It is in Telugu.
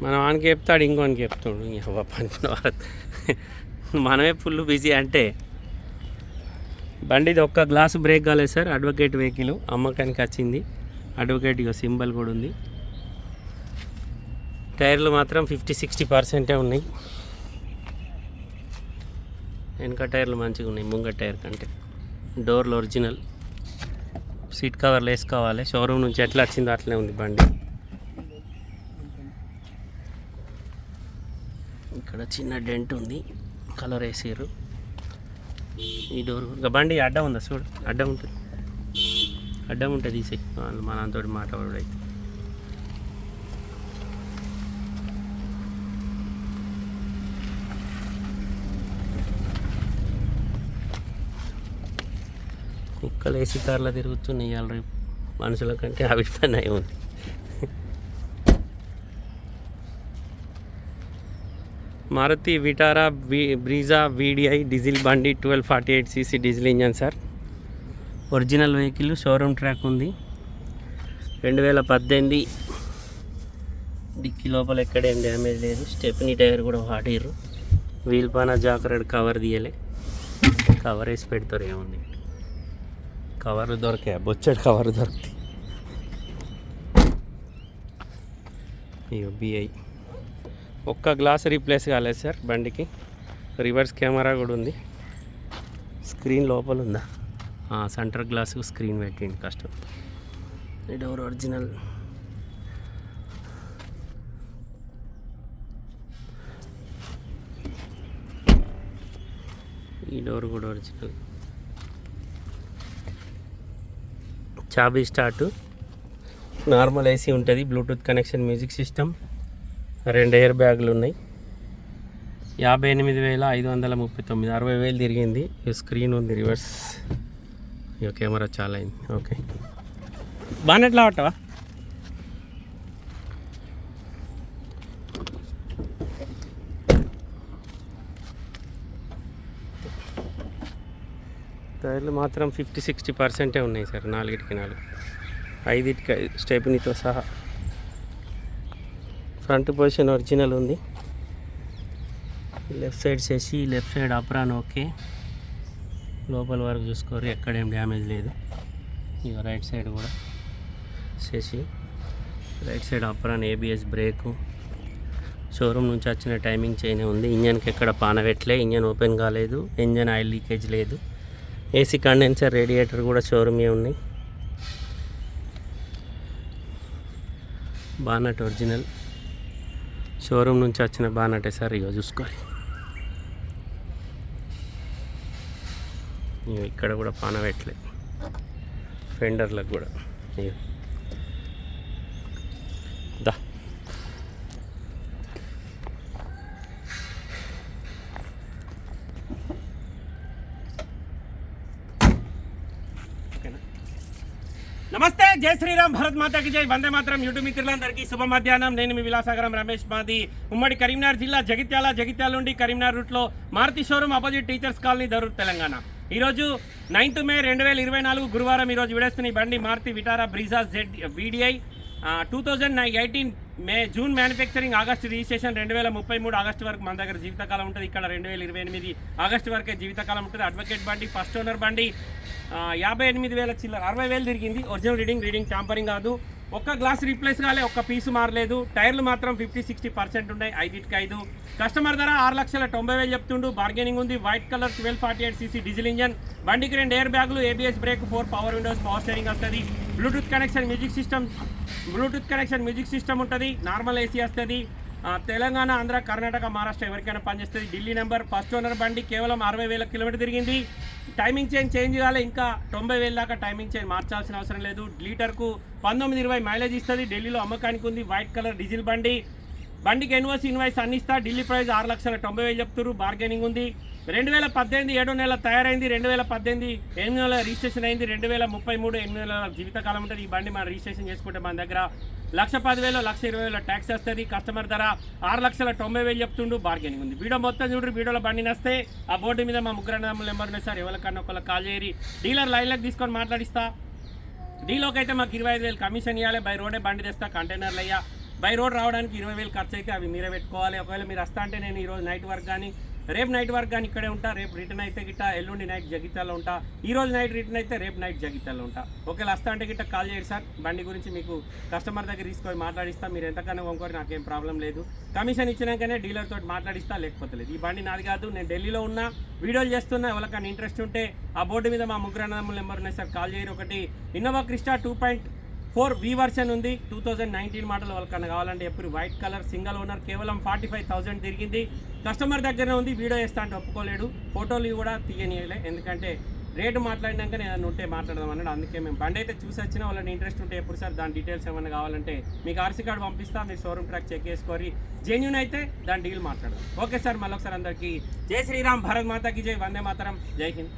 మనం వానికి చెప్తాడు ఇంకోనికి చెప్తాడు ఇంకా పని భారత్ మనమే ఫుల్ బిజీ అంటే బండిది ఒక్క గ్లాసు బ్రేక్ కాలేదు సార్ అడ్వకేట్ వెహికల్. అమ్మకానికి వచ్చింది. అడ్వకేట్ ఇక సింబల్ కూడా ఉంది. టైర్లు మాత్రం ఫిఫ్టీ సిక్స్టీ పర్సెంటే ఉన్నాయి. వెనక టైర్లు మంచిగా ఉన్నాయి ముంగ టైర్ కంటే. డోర్లు ఒరిజినల్. సీట్ కవర్లు వేసుకోవాలి. షోరూమ్ నుంచి ఎట్లా వచ్చిందో అట్లే ఉంది బండి. ఇక్కడ చిన్న డెంట్ ఉంది కలర్ వేసారు ఈ డోర్ ఇంకా బండి అడ్డం ఉందా చూడు? అడ్డం ఉంటుంది. అడ్డం ఉంటుంది తీసే వాళ్ళు మనంతో మాట్లాడు అయితే. కుక్కలు ఏసీ కార్లో తిరుగుతున్నాయి వాళ్ళు రేపు. మనుషుల కంటే అవి పని అయి ఉంది. Maruti Vitara Brezza VDI diesel బండి twelve forty eight CC diesel engine sir original vehicle showroom track ఉంది. రెండు వేల పద్దెనిమిది డిక్కీ లోపల ఎక్కడేం డ్యామేజ్ లేదు. స్టెప్నీ టైర్ కూడా వాడిర్రు. వీల్ పైన జాకరెడ్ కవర్ తీయలే. కవర్ వేసి పెడతారు ఏముంది? కవర్ దొరికాయి బొచ్చడి కవర్ దొరికింది అయ్యో బిఐ ఒక్క గ్లాస్ రీప్లేస్ కాలేదు సార్ బండికి. రివర్స్ కెమెరా కూడా ఉంది. స్క్రీన్ లోపల ఉందా? సెంటర్ గ్లాస్ స్క్రీన్ పెట్టింది కష్టం డోర్ ఒరిజినల్. ఈ డోర్ కూడా ఒరిజినల్. చాబీ స్టార్టు. నార్మల్ ఏసీ ఉంటుంది బ్లూటూత్ కనెక్షన్ మ్యూజిక్ సిస్టమ్. రెండు ఎయిర్ బ్యాగులు ఉన్నాయి. యాభై ఎనిమిది వేల ఐదు వందల ముప్పై తొమ్మిది. అరవై వేలు తిరిగింది. స్క్రీన్ ఉంది రివర్స్. ఇక కెమెరా చాలా అయింది. ఓకే. బాగా ఎట్లా పట్టవా టైర్లు మాత్రం ఫిఫ్టీ సిక్స్టీ పర్సెంటే ఉన్నాయి సార్. నాలుగిటికి నాలుగు. ఐదిటికి ఐదు స్టెప్నీతో సహా. ఫ్రంట్ పొజిషన్ ఒరిజినల్ ఉంది. లెఫ్ట్ సైడ్ చేసి లెఫ్ట్ సైడ్ అప్రాన్ ఓకే. లోపల వరకు చూసుకోరు ఎక్కడేం డ్యామేజ్ లేదు. ఇక రైట్ సైడ్ కూడా చేసి right side apron ABS brake showroom నుంచి వచ్చిన టైమింగ్ చైనే ఉంది. ఇంజన్కి ఎక్కడ పానవెట్లే ఇంజన్ ఓపెన్ కాలేదు ఇంజన్ ఆయిల్ లీకేజ్ లేదు. ఏసీ కండెన్సర్ రేడియేటర్ కూడా షోరూమే ఉన్నాయి. Bonnet original. షోరూమ్ నుంచి వచ్చిన బానటే సార్ ఇక చూసుకోవాలి. ఇక్కడ కూడా పానవెట్లే ఫెండర్లకు కూడా. ఇక నమస్తే జై శ్రీరామ్ భరత్ మాతాకి జై. వందే మాత్రం యూట్యూబ్ మిత్రులందరికీ శుభ మధ్యాహ్నం. నేను మీ విలాసాగరం రమేష్ మాది. ఉమ్మడి కరీంనగర్ జిల్లా జగిత్యాల జగిత్యాల నుండి కరీంనగర్ రూట్లో Maruti showroom opposite teachers colony Darur Telangana. ఈరోజు నైన్త్ మే రెండు వేల ఇరవై నాలుగు గురువారం ఈరోజు విడేస్తున్న బండి Maruti Vitara Brezza Z VDI two thousand eighteen May June manufacturing August registration రెండు వేల ముప్పై మూడు ఆగస్టు వరకు మన దగ్గర జీవితకాలం ఉంటుంది. ఇక్కడ రెండు వేల ఇరవై ఎనిమిది ఆగస్టు వరకే జీవితకాలం ఉంటుంది. అడ్వకేట్ బండి ఫస్ట్ ఓనర్ బండి యాభై ఎనిమిది వేల చిల్లర అరవై వేలు తిరిగింది. ఒరిజినల్ రీడింగ్ రీడింగ్ టాంపరింగ్ కాదు. ఒక్క గ్లాస్ రీప్లేస్ కాలే ఒక్క పీసు మారలేదు. టైర్లు మాత్రం ఫిఫ్టీ సిక్స్టీ పర్సెంట్ ఉన్నాయి. ఐదింటికి ఐదు. కస్టమర్ ధర ఆరు లక్షల తొంభై వేలు చెప్తుండు. బార్గెనింగ్ ఉంది. White colour twelve forty eight CC diesel engine. బండికి రెండు ఎయిర్ బ్యాగులు ABS brake four power windows power steering వస్తుంది. Bluetooth connection music system Bluetooth connection music system ఉంటుంది నార్మల్ ఏసీ వస్తుంది. తెలంగాణ ఆంధ్ర కర్ణాటక మహారాష్ట్ర ఎవరికైనా పనిచేస్తుంది. ఢిల్లీ నెంబర్ ఫస్ట్ ఓనర్ బండి కేవలం అరవై వేల కిలోమీటర్ తిరిగింది. టైమింగ్ చేంజ్ చేంజ్ కాలే ఇంకా తొంభై వేల దాకా టైమింగ్ చేంజ్ మార్చాల్సిన అవసరం లేదు. లీటర్కు పంతొమ్మిది ఇరవై మైలేజ్ ఇస్తుంది. ఢిల్లీలో అమ్మకానికి ఉంది వైట్ కలర్ డీజిల్ బండి. బండికి ఎన్వర్స్ ఇన్వాయిస్ అన్ని ఇస్తా. ఢిల్లీ ప్రైస్ ఆరు లక్షల తొంభై వేలు చెప్తున్నారు బార్గెనింగ్ ఉంది. రెండు వేల పద్దెనిమిది ఏడో నెల తయారైంది రెండు వేల పద్దెనిమిది ఎనిమిది నెలల రిజిస్ట్రేషన్ అయింది రెండు వేల ముప్పై మూడు ఎనిమిది నెలల జీవితకాలం ఉంటుంది. ఈ బండి మనం రిజిస్ట్రేషన్ చేసుకుంటే మన దగ్గర లక్ష పదివేలు లక్ష ఇరవై వేల ట్యాక్స్ వస్తుంది. కస్టమర్ ధర ఆరు లక్షల తొంభై వేలు చెప్తుండు బార్గెనింగ్ ఉంది. వీడియో మొత్తం చూడరు వీడియోలో బండి నస్తే. ఆ బోర్డు మీద మా ముగ్గురు నెంబర్ ఉన్నాయి సార్. ఎవరికన్నా ఒకళ్ళకి కాల్ చేయరి. డీలర్ లైన్లకు తీసుకొని మాట్లాడిస్తా. డీలోకి అయితే మాకు ఇరవై ఐదు వేలు కమిషన్ ఇవ్వాలి బై రోడే బండి తెస్తా కంటైనర్లు అయ్యా. బై రోడ్ రావడానికి ఇరవై వేలు ఖర్చు అయితే అవి మీరే పెట్టుకోవాలి. ఒకవేళ మీరు వస్తా అంటే నేను ఈరోజు నైట్ వరకు కానీ రేపు నైట్ వరకు కానీ ఇక్కడే ఉంటా రేపు రిటర్న్ అయితే గిట్ట ఎల్లుండి నైట్ జగిత్యాలో ఉంటా ఈ రోజు నైట్ రిటర్న్ అయితే రేపు నైట్ జగిత్యాలో ఉంటా. ఒకవేళ వస్తా అంటే గిట్ట కాల్ చేయండి సార్ బండి గురించి మీకు కస్టమర్ దగ్గర తీసుకొని మాట్లాడిస్తా మీరు ఎంతకన్నా కొనుక్కోరు నాకేం ప్రాబ్లం లేదు. కమిషన్ ఇచ్చినాకనే డీలర్ తోటి మాట్లాడిస్తా లేకపోతే లేదు. ఈ బండి నాది కాదు నేను ఢిల్లీలో ఉన్నా వీడియోలు చేస్తున్నా ఎవరికైనా ఇంట్రెస్ట్ ఉంటే ఆ బోర్డు మీద మా ముగ్గురు అన్నదమ్ముల నెంబర్ ఉన్నాయి సార్ కాల్ చేయరు ఒకటి. Innova Crysta two point four V version ఉంది. టూ థౌజండ్ నైన్టీన్ మోడల్ వాళ్ళకన్నా కావాలంటే ఎప్పుడు వైట్ కలర్ సింగల్ ఓనర్ కేవలం ఫార్టీ ఫైవ్ థౌసండ్ తిరిగింది. కస్టమర్ దగ్గరనే ఉంది వీడియో వేస్తా అంటే ఒప్పుకోలేడు. ఫోటోలు కూడా తీయనియలే ఎందుకంటే రేటు మాట్లాడినాక నేను ఉంటే మాట్లాడదాం అన్నాడు. అందుకే మేము బండి అయితే చూసి వచ్చిన వాళ్ళని ఇంట్రెస్ట్ ఉంటే ఎప్పుడు సార్ దాని డీటెయిల్స్ ఏమైనా కావాలంటే మీకు ఆర్సీ కార్డు పంపిస్తా మీరు షోరూమ్ ట్రాక్ చెక్ చేసుకొని జెన్యున్ అయితే దాని డీల్ మాట్లాడదాం. ఓకే సార్ మళ్ళీ ఒకసారి అందరికీ. జై శ్రీరామ్ భారత్ మాతాకి జై వందే మాతరం. జై హింద్.